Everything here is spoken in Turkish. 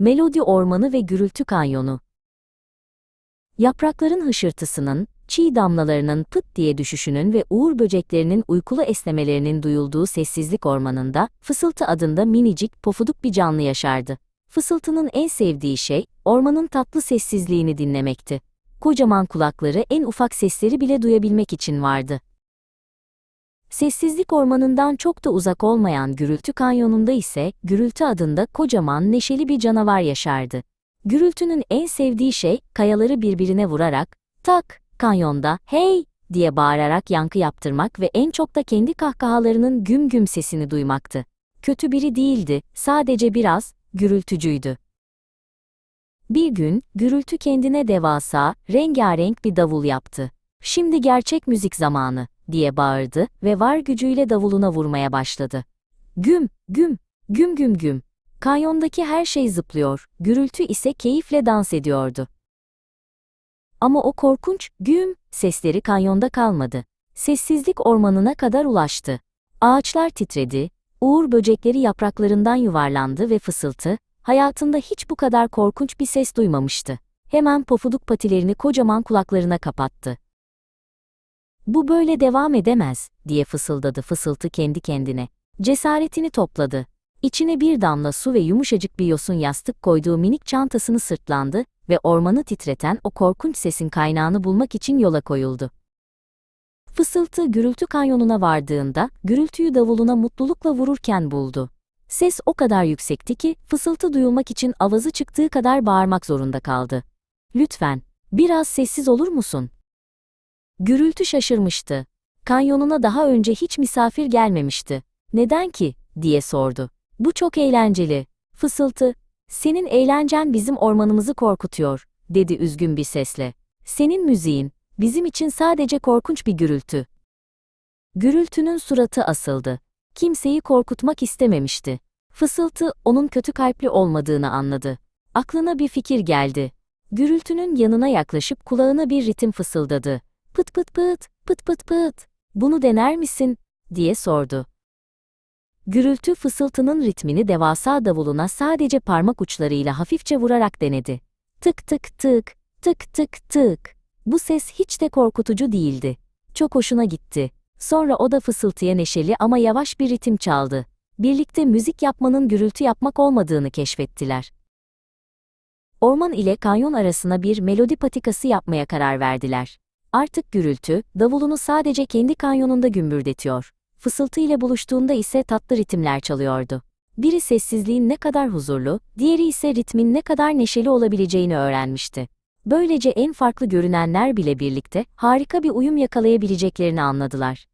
Melodi Ormanı ve Gürültü Kanyonu Yaprakların hışırtısının, çiğ damlalarının pıt diye düşüşünün ve uğur böceklerinin uykulu esnemelerinin duyulduğu sessizlik ormanında, Fısıltı adında minicik, pofuduk bir canlı yaşardı. Fısıltının en sevdiği şey, ormanın tatlı sessizliğini dinlemekti. Kocaman kulakları en ufak sesleri bile duyabilmek için vardı. Sessizlik ormanından çok da uzak olmayan Gürültü Kanyonu'nda ise Gürültü adında kocaman neşeli bir canavar yaşardı. Gürültünün en sevdiği şey kayaları birbirine vurarak tak kanyonda hey diye bağırarak yankı yaptırmak ve en çok da kendi kahkahalarının güm güm sesini duymaktı. Kötü biri değildi, sadece biraz gürültücüydü. Bir gün gürültü kendine devasa, rengarenk bir davul yaptı. Şimdi gerçek müzik zamanı diye bağırdı ve var gücüyle davuluna vurmaya başladı. Güm, güm, güm güm güm. Kanyondaki her şey zıplıyor, gürültü ise keyifle dans ediyordu. Ama o korkunç güm sesleri kanyonda kalmadı. Sessizlik ormanına kadar ulaştı. Ağaçlar titredi, uğur böcekleri yapraklarından yuvarlandı ve fısıltı, hayatında hiç bu kadar korkunç bir ses duymamıştı. Hemen pofuduk patilerini kocaman kulaklarına kapattı. Bu böyle devam edemez, diye fısıldadı fısıltı kendi kendine. Cesaretini topladı. İçine bir damla su ve yumuşacık bir yosun yastık koyduğu minik çantasını sırtlandı ve ormanı titreten o korkunç sesin kaynağını bulmak için yola koyuldu. Fısıltı gürültü kanyonuna vardığında, gürültüyü davuluna mutlulukla vururken buldu. Ses o kadar yüksekti ki, fısıltı duyulmak için avazı çıktığı kadar bağırmak zorunda kaldı. Lütfen, biraz sessiz olur musun? Gürültü şaşırmıştı. Kanyonuna daha önce hiç misafir gelmemişti. Neden ki, diye sordu. Bu çok eğlenceli. Fısıltı, senin eğlencen bizim ormanımızı korkutuyor, dedi üzgün bir sesle. Senin müziğin, bizim için sadece korkunç bir gürültü. Gürültünün suratı asıldı. Kimseyi korkutmak istememişti. Fısıltı, onun kötü kalpli olmadığını anladı. Aklına bir fikir geldi. Gürültünün yanına yaklaşıp kulağına bir ritim fısıldadı. Pıt pıt pıt, pıt pıt pıt. Bunu dener misin? diye sordu. Gürültü fısıltının ritmini devasa davuluna sadece parmak uçlarıyla hafifçe vurarak denedi. Tık tık tık, tık tık tık. Bu ses hiç de korkutucu değildi. Çok hoşuna gitti. Sonra o da fısıltıya neşeli ama yavaş bir ritim çaldı. Birlikte müzik yapmanın gürültü yapmak olmadığını keşfettiler. Orman ile kanyon arasına bir melodi patikası yapmaya karar verdiler. Artık gürültü, davulunu sadece kendi kanyonunda gümbürdetiyor. Fısıltı ile buluştuğunda ise tatlı ritimler çalıyordu. Biri sessizliğin ne kadar huzurlu, diğeri ise ritmin ne kadar neşeli olabileceğini öğrenmişti. Böylece en farklı görünenler bile birlikte harika bir uyum yakalayabileceklerini anladılar.